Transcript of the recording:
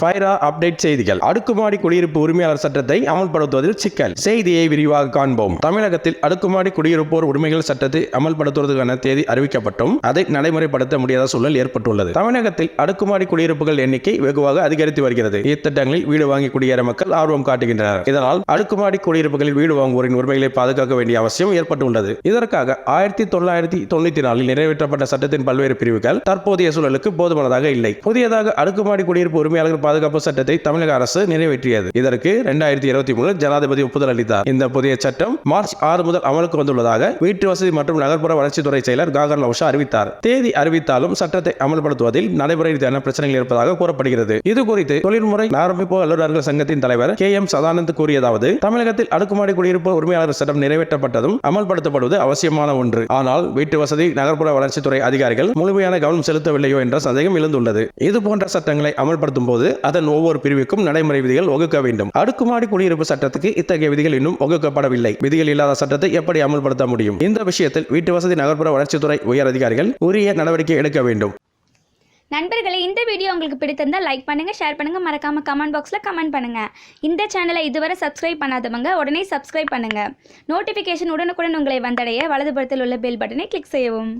Faira update செய்திகள். அடுக்குமாடி குடியிருப்பு உரிமையாளர் சட்டத்தை அமல்படுத்துவதில் சிக்கல். செய்தியை விரிவாக காண்போம். தமிழகத்தில் அடுக்குமாடி குடியிருப்போர் உரிமைகள் சட்டத்தை அமல்படுத்துவதற்கான தேதி அறிவிக்கப்பட்டும். அதை நடைமுறைப்படுத்த முடியாத சூழல் ஏற்பட்டுள்ளது. தமிழகத்தில் அடுக்குமாடி குடியிருப்புகள் எண்ணிக்கை வெகுவாக அதிகரித்து வருகிறது. இத்திட்டங்களில் வீடு வாங்கி குடியேற மக்கள் ஆர்வம் காட்டுகின்றனர். இதனால் அடுக்குமாடி குடியிருப்புகளில் வீடு வாங்குவோரின் உரிமைகளை பாதுகாக்க வேண்டிய அவசியம் ஏற்பட்டுள்ளது. இதற்காக ஆயிரத்தி தொள்ளாயிரத்தி தொண்ணூத்தி நாலில் நிறைவேற்றப்பட்ட சட்டத்தின் பல்வேறு பிரிவுகள் தற்போதைய சூழலுக்கு போதுமானதாக இல்லை. புதியதாக அடுக்குமாடி குடியிருப்பு உரிமையாளர்கள் பாதுகாப்பு சட்டத்தை தமிழக அரசு நிறைவேற்றியது. இதற்கு இரண்டாயிரத்தி இருபத்தி மூணு ஜனாதிபதி ஒப்புதல் அளித்தார். இந்த புதிய சட்டம் மார்ச் ஆறு முதல் அமலுக்கு வந்துள்ளதாக வீட்டு வசதி மற்றும் நகர்ப்புற வளர்ச்சித்துறை செயலர் காகர் நௌஷா அறிவித்தார். தேதி அறிவித்தாலும் சட்டத்தை அமல்படுத்துவதில் நடைமுறை ரீதியான பிரச்சனைகள் இருப்பதாக கூறப்படுகிறது. இது குறித்து தொழில்முறை ஆரம்பிப்பு அலுவலர்கள் சங்கத்தின் தலைவர் கே எம் சதானந்த் கூறியதாவது தமிழகத்தில் அடுக்குமாடி குடியிருப்பு உரிமையாளர் சட்டம் நிறைவேற்றப்பட்டதும் அமல்படுத்தப்படுவது அவசியமான ஒன்று. ஆனால் வீட்டு வசதி நகர்ப்புற வளர்ச்சித்துறை அதிகாரிகள் முழுமையான கவனம் செலுத்தவில்லையோ என்ற சந்தேகம் எழுந்துள்ளது. இது போன்ற சட்டங்களை அமல்படுத்தும் போது அதன் ஒவ்வொரு பிரிவுக்கும் நடைமுறை விதிகள் வகுக்க வேண்டும். அடுக்குமாடி குடியிருப்பு சட்டத்துக்கு இத்தகைய விதிகள் இன்னும் வகுக்கப்படவில்லை. விதிகள் இல்லாத சட்டத்தை எப்படி அமல்படுத்த முடியும்? இந்த விஷயத்தில் வீட்டு வசதி நகர்ப்புற வளர்ச்சித்துறை உயர் அதிகாரிகள் உரிய நடவடிக்கை எடுக்க வேண்டும். நண்பர்களே இந்த வீடியோ உங்களுக்கு பிடித்திருந்தால் லைக் பண்ணுங்கள் ஷேர் பண்ணுங்கள் மறக்காமல் கமெண்ட் பாக்ஸில் கமெண்ட் பண்ணுங்கள் இந்த சேனலை இதுவரை சப்ஸ்கிரைப் பண்ணாதவங்க உடனே சப்ஸ்கிரைப் பண்ணுங்கள் நோட்டிஃபிகேஷன் உடனுக்குடன் உங்களை வந்தடைய வலதுபுறத்தில் உள்ள பெல் பட்டனை கிளிக் செய்யவும்.